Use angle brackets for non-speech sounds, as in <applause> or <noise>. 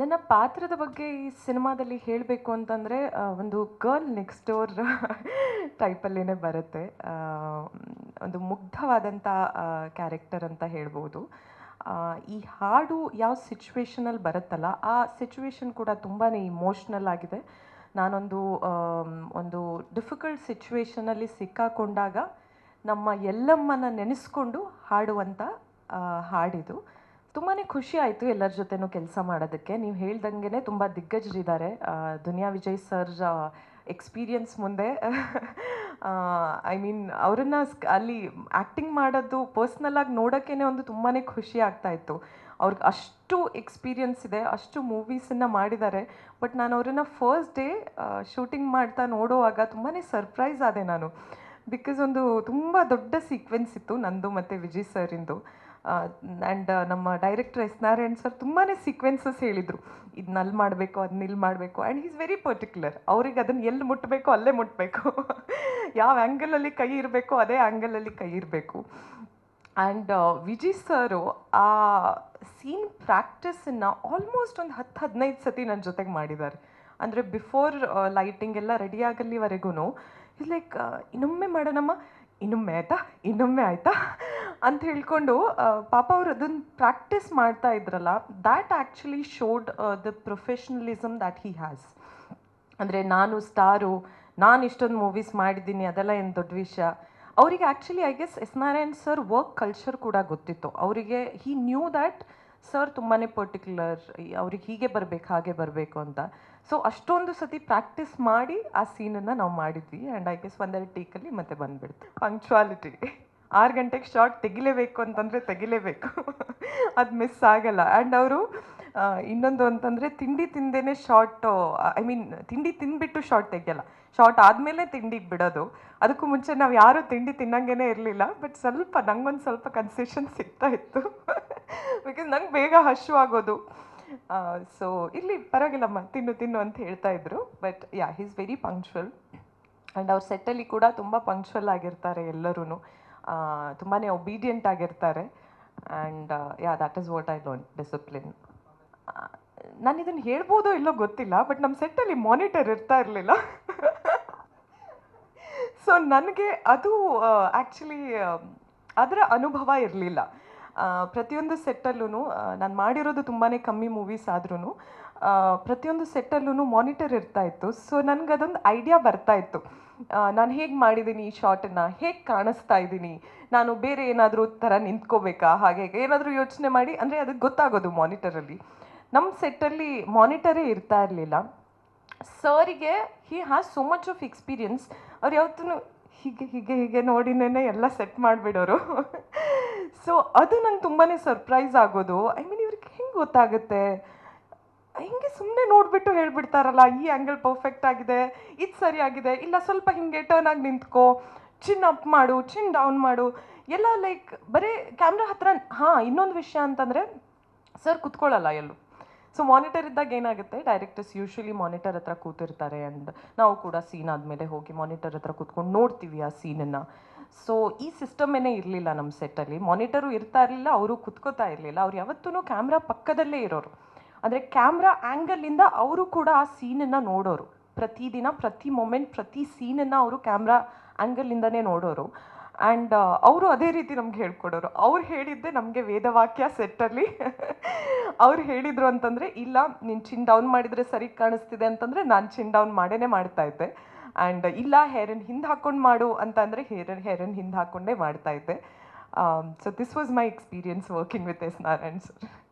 ನನ್ನ ಪಾತ್ರದ ಬಗ್ಗೆ ಈ ಸಿನಿಮಾದಲ್ಲಿ ಹೇಳಬೇಕು ಅಂತಂದರೆ ಒಂದು ಗರ್ಲ್ ನೆಕ್ಸ್ಟ್ ಡೋರ್ ಟೈಪಲ್ಲೇ ಬರುತ್ತೆ. ಒಂದು ಮುಗ್ಧವಾದಂಥ ಕ್ಯಾರೆಕ್ಟರ್ ಅಂತ ಹೇಳ್ಬೋದು. ಈ ಹಾಡು ಯಾವ ಸಿಚುವೇಶನಲ್ಲಿ ಬರುತ್ತಲ್ಲ, ಆ ಸಿಚುವೇಶನ್ ಕೂಡ ತುಂಬಾ ಇಮೋಷ್ನಲ್ ಆಗಿದೆ. ನಾನೊಂದು ಒಂದು ಡಿಫಿಕಲ್ಟ್ ಸಿಚುವೇಷನಲ್ಲಿ ಸಿಕ್ಕಾಕೊಂಡಾಗ ನಮ್ಮ ಎಲ್ಲಮ್ಮನ ನೆನೆಸ್ಕೊಂಡು ಹಾಡುವಂಥ ಹಾಡಿದು. ತುಂಬಾ ಖುಷಿ ಆಯಿತು ಎಲ್ಲರ ಜೊತೆನೂ ಕೆಲಸ ಮಾಡೋದಕ್ಕೆ. ನೀವು ಹೇಳ್ದಂಗೆ ತುಂಬ ದಿಗ್ಗಜರಿದ್ದಾರೆ. ದುನಿಯಾ ವಿಜಯ್ ಸರ್ ಎಕ್ಸ್ಪೀರಿಯನ್ಸ್ ಮುಂದೆ. ಐ ಮೀನ್ ಅವರನ್ನು ಅಲ್ಲಿ ಆ್ಯಕ್ಟಿಂಗ್ ಮಾಡೋದು ಪರ್ಸ್ನಲಾಗಿ ನೋಡೋಕ್ಕೇ ಒಂದು ತುಂಬಾ ಖುಷಿ ಆಗ್ತಾ ಇತ್ತು. ಅವ್ರಿಗೆ ಅಷ್ಟು ಎಕ್ಸ್ಪೀರಿಯನ್ಸ್ ಇದೆ, ಅಷ್ಟು ಮೂವೀಸನ್ನು ಮಾಡಿದ್ದಾರೆ. ಬಟ್ ನಾನು ಅವರನ್ನು ಫಸ್ಟ್ ಡೇ ಶೂಟಿಂಗ್ ಮಾಡ್ತಾ ನೋಡುವಾಗ ತುಂಬಾ ಸರ್ಪ್ರೈಸ್ ಆದೆ ನಾನು. ಬಿಕಾಸ್ ಒಂದು ತುಂಬ ದೊಡ್ಡ ಸೀಕ್ವೆನ್ಸ್ ಇತ್ತು ನಂದು ಮತ್ತು ವಿಜಯ್ ಸರಿಂದು ಆ್ಯಂಡ್ ನಮ್ಮ ಡೈರೆಕ್ಟರ್ ಎಸ್ ನಾರಾಯಣ್ ಸರ್ ತುಂಬಾ ಸೀಕ್ವೆನ್ಸಸ್ ಹೇಳಿದರು. ಅಲ್ಲಿ ಮಾಡಬೇಕು ಅದನ್ನ ಇಲ್ಲಿ ಮಾಡಬೇಕು ಆ್ಯಂಡ್ ಈಸ್ ವೆರಿ ಪರ್ಟಿಕ್ಯುಲರ್ ಅವ್ರಿಗೆ ಅದನ್ನು ಎಲ್ಲಿ ಮುಟ್ಟಬೇಕು ಅಲ್ಲೇ ಮುಟ್ಟಬೇಕು ಯಾವ ಆ್ಯಂಗಲಲ್ಲಿ ಕೈ ಇರಬೇಕು ಅದೇ ಆ್ಯಂಗಲಲ್ಲಿ ಕೈ ಇರಬೇಕು. ಆ್ಯಂಡ್ ವಿಜಿ ಸರು ಆ ಸೀನ್ ಪ್ರಾಕ್ಟೀಸನ್ನು ಆಲ್ಮೋಸ್ಟ್ ಒಂದು ಹತ್ತು ಹದಿನೈದು ಸತಿ ನನ್ನ ಜೊತೆಗೆ ಮಾಡಿದ್ದಾರೆ. ಅಂದರೆ ಬಿಫೋರ್ ಲೈಟಿಂಗ್ ಎಲ್ಲ ರೆಡಿ ಆಗಲ್ಲಿವರೆಗೂ ಇಸ್ ಲೈಕ್ ಇನ್ನೊಮ್ಮೆ ಮಾಡೋಣಮ್ಮ, ಇನ್ನೊಮ್ಮೆ ಆಯಿತಾ ಇನ್ನೊಮ್ಮೆ ಆಯಿತಾ? ಅಂತ ಹೇಳ್ಕೊಂಡು ಪಾಪ ಅವರು ಅದನ್ನು ಪ್ರಾಕ್ಟೀಸ್ ಮಾಡ್ತಾ ಇದ್ರಲ್ಲ that actually showed the professionalism that he has ಅಂದರೆ ನಾನು ಸ್ಟಾರು, ನಾನು ಇಷ್ಟೊಂದು ಮೂವೀಸ್ ಮಾಡಿದ್ದೀನಿ, ಅದೆಲ್ಲ ಏನು ದೊಡ್ಡ ವಿಷಯ? ಅವರಿಗೆ actually I guess S Narayan sir work culture ಕೂಡ ಗೊತ್ತಿತ್ತು. ಅವರಿಗೆ ಹಿ ನ್ಯೂ ದ್ಯಾಟ್ ಸರ್ ತುಂಬಾ ಪರ್ಟಿಕ್ಯುಲರ್, ಅವ್ರಿಗೆ ಹೀಗೆ ಬರಬೇಕು, ಹಾಗೆ ಬರಬೇಕು ಅಂತ. ಸೊ ಅಷ್ಟೊಂದು ಸತಿ ಪ್ರಾಕ್ಟೀಸ್ ಮಾಡಿ ಆ ಸೀನನ್ನು ನಾವು ಮಾಡಿದ್ವಿ. ಆ್ಯಂಡ್ ಐ ಗೆಸ್ ಒಂದೆರಡು ಟೀಕಲ್ಲಿ ಮತ್ತೆ ಬಂದುಬಿಡ್ತು. ಪಂಕ್ಚುಯಾಲಿಟಿ ಆರು ಗಂಟೆಗೆ ಶಾರ್ಟ್ ತೆಗಿಲೇಬೇಕು ಅಂತಂದರೆ ತೆಗಿಲೇಬೇಕು. <laughs> ಅದು ಮಿಸ್ ಆಗಲ್ಲ. ಆ್ಯಂಡ್ ಅವರು ಇನ್ನೊಂದು ಅಂತಂದರೆ ತಿಂಡಿ ತಿಂದೇನೆ ಶಾರ್ಟ್ ಐ ಮೀನ್ ತಿಂಡಿ ತಿಂದ್ಬಿಟ್ಟು ಶಾರ್ಟ್ ತೆಗಿಯಲ್ಲ. ಶಾರ್ಟ್ ಆದಮೇಲೆ ತಿಂಡಿಗೆ ಬಿಡೋದು. ಅದಕ್ಕೂ ಮುಂಚೆ ನಾವು ಯಾರೂ ತಿಂಡಿ ತಿನ್ನಂಗೆ ಇರಲಿಲ್ಲ. ಬಟ್ ಸ್ವಲ್ಪ ನಂಗೊಂದು ಸ್ವಲ್ಪ ಕನ್ಸೆಷನ್ ಸಿಗ್ತಾ ಇತ್ತು. <laughs> <laughs> ಬಿಕಾಸ್ ನಂಗೆ ಬೇಗ ಹಶು ಆಗೋದು. ಸೊ ಇಲ್ಲಿ ಪರವಾಗಿಲ್ಲಮ್ಮ ತಿನ್ನು ತಿನ್ನು ಅಂತ ಹೇಳ್ತಾ ಇದ್ರು. But ya he's very punctual and ಅವ್ರ ಸೆಟ್ಟಲ್ಲಿ ಕೂಡ ತುಂಬ ಪಂಕ್ಚುವಲ್ ಆಗಿರ್ತಾರೆ ಎಲ್ಲರೂ ತುಂಬಾ ಒಬೀಡಿಯಂಟ್ ಆಗಿರ್ತಾರೆ. And ya that is what I lone discipline ನಾನು ಇದನ್ನು ಹೇಳ್ಬೋದೋ ಇಲ್ಲೋ ಗೊತ್ತಿಲ್ಲ ಬಟ್ ನಮ್ಮ ಸೆಟ್ಟಲ್ಲಿ ಮಾನಿಟರ್ ಇರ್ತಾ ಇರಲಿಲ್ಲ. ಸೊ <laughs> ನನಗೆ ಅದು ಆ್ಯಕ್ಚುಲಿ ಅದರ ಅನುಭವ ಇರಲಿಲ್ಲ. ಪ್ರತಿಯೊಂದು ಸೆಟ್ಟಲ್ಲೂ ನಾನು ಮಾಡಿರೋದು ತುಂಬಾ ಕಮ್ಮಿ ಮೂವೀಸ್ ಆದ್ರೂ ಪ್ರತಿಯೊಂದು ಸೆಟ್ಟಲ್ಲೂ ಮಾನಿಟರ್ ಇರ್ತಾ ಇತ್ತು. ಸೊ ನನಗೆ ಅದೊಂದು ಐಡಿಯಾ ಬರ್ತಾ ಇತ್ತು. ನಾನು ಹೇಗೆ ಮಾಡಿದ್ದೀನಿ ಈ ಶಾರ್ಟನ್ನು ಹೇಗೆ ಕಾಣಿಸ್ತಾ ಇದ್ದೀನಿ ನಾನು ಬೇರೆ ಏನಾದರೂ ಥರ ನಿಂತ್ಕೋಬೇಕಾ? ಹಾಗೆ ಏನಾದರೂ ಯೋಚನೆ ಮಾಡಿ, ಅಂದರೆ ಅದಕ್ಕೆ ಗೊತ್ತಾಗೋದು ಮಾನಿಟರಲ್ಲಿ ನಮ್ಮ ಸೆಟ್ಟಲ್ಲಿ ಮಾನಿಟರೇ ಇರ್ತಾ ಇರಲಿಲ್ಲ. ಸರಿಗೆ he has so much of experience ಅವ್ರು ಯಾವತ್ತೂ ಹೀಗೆ ಹೀಗೆ ಹೀಗೆ ನೋಡಿನೇ ಎಲ್ಲ ಸೆಟ್ ಮಾಡಿಬಿಡೋರು. ಸೊ ಅದು ನಂಗೆ ತುಂಬಾ ಸರ್ಪ್ರೈಸ್ ಆಗೋದು. ಐ ಮೀನ್ ಇವ್ರಿಗೆ ಹೆಂಗೆ ಗೊತ್ತಾಗುತ್ತೆ? ಹಿಂಗೆ ಸುಮ್ಮನೆ ನೋಡಿಬಿಟ್ಟು ಹೇಳ್ಬಿಡ್ತಾರಲ್ಲ, ಈ ಆ್ಯಂಗಲ್ ಪರ್ಫೆಕ್ಟ್ ಆಗಿದೆ, ಇದು ಸರಿಯಾಗಿದೆ ಇಲ್ಲ ಸ್ವಲ್ಪ ಹಿಂಗೆ ಟರ್ನ್ ಆಗಿ ನಿಂತ್ಕೋ ಚಿನ್ ಅಪ್ ಮಾಡು ಚಿನ್ ಡೌನ್ ಮಾಡು. ಎಲ್ಲ ಲೈಕ್ ಬರೀ ಕ್ಯಾಮ್ರಾ ಹತ್ರ, ಹಾಂ, ಇನ್ನೊಂದು ವಿಷಯ ಅಂತಂದರೆ ಸರ್ ಕುತ್ಕೊಳ್ಳಲ್ಲ ಎಲ್ಲೂ. ಸೊ ಮಾನಿಟರ್ ಇದ್ದಾಗ ಏನಾಗುತ್ತೆ? ಡೈರೆಕ್ಟರ್ಸ್ ಯೂಶ್ವಲಿ ಮಾನಿಟರ್ ಹತ್ರ ಕೂತಿರ್ತಾರೆ ಆ್ಯಂಡ್ ನಾವು ಕೂಡ ಸೀನ್ ಆದಮೇಲೆ ಹೋಗಿ ಮಾನಿಟರ್ ಹತ್ರ ಕೂತ್ಕೊಂಡು ನೋಡ್ತೀವಿ ಆ ಸೀನನ್ನು ಸೊ ಈ ಸಿಸ್ಟಮೇನೇ ಇರಲಿಲ್ಲ ನಮ್ಮ ಸೆಟ್ಟಲ್ಲಿ ಮಾನಿಟರು ಇರ್ತಾ ಇರಲಿಲ್ಲ, ಅವರು ಕುತ್ಕೋತಾ ಇರಲಿಲ್ಲ. ಅವ್ರು ಯಾವತ್ತೂ ಕ್ಯಾಮ್ರಾ ಪಕ್ಕದಲ್ಲೇ ಇರೋರು. ಅಂದರೆ ಕ್ಯಾಮ್ರಾ ಆ್ಯಂಗಲಿಂದ ಅವರು ಕೂಡ ಆ ಸೀನನ್ನು ನೋಡೋರು. ಪ್ರತಿದಿನ ಪ್ರತಿ ಮೊಮೆಂಟ್ ಪ್ರತಿ ಸೀನನ್ನು ಅವರು ಕ್ಯಾಮ್ರಾ ಆ್ಯಂಗಲಿಂದನೇ ನೋಡೋರು. ಆ್ಯಂಡ್ ಅವರು ಅದೇ ರೀತಿ ನಮ್ಗೆ ಹೇಳ್ಕೊಡೋರು. ಅವ್ರು ಹೇಳಿದ್ದೆ ನಮಗೆ ವೇದವಾಕ್ಯ ಸೆಟ್ಟಲ್ಲಿ ಅವ್ರು ಹೇಳಿದರು ಅಂತಂದರೆ, ಇಲ್ಲ, ನೀನು ಚಿನ್ ಡೌನ್ ಮಾಡಿದರೆ ಸರಿ ಕಾಣಿಸ್ತಿದೆ ಅಂತಂದರೆ, ನಾನು ಚಿನ್ ಡೌನ್ ಮಾಡೇ ಮಾಡ್ತಾ ಇದ್ದೆ. ಆ್ಯಂಡ್ ಇಲ್ಲ ಹೇರನ್ ಹಿಂದೆ ಹಾಕ್ಕೊಂಡು ಮಾಡು ಅಂತಂದರೆ ಹೇರನ್ ಹೇರನ್ ಹಿಂದೆ ಹಾಕ್ಕೊಂಡೇ ಮಾಡ್ತಾ ಇದ್ದೆ. So this was my experience working with S Narayan sir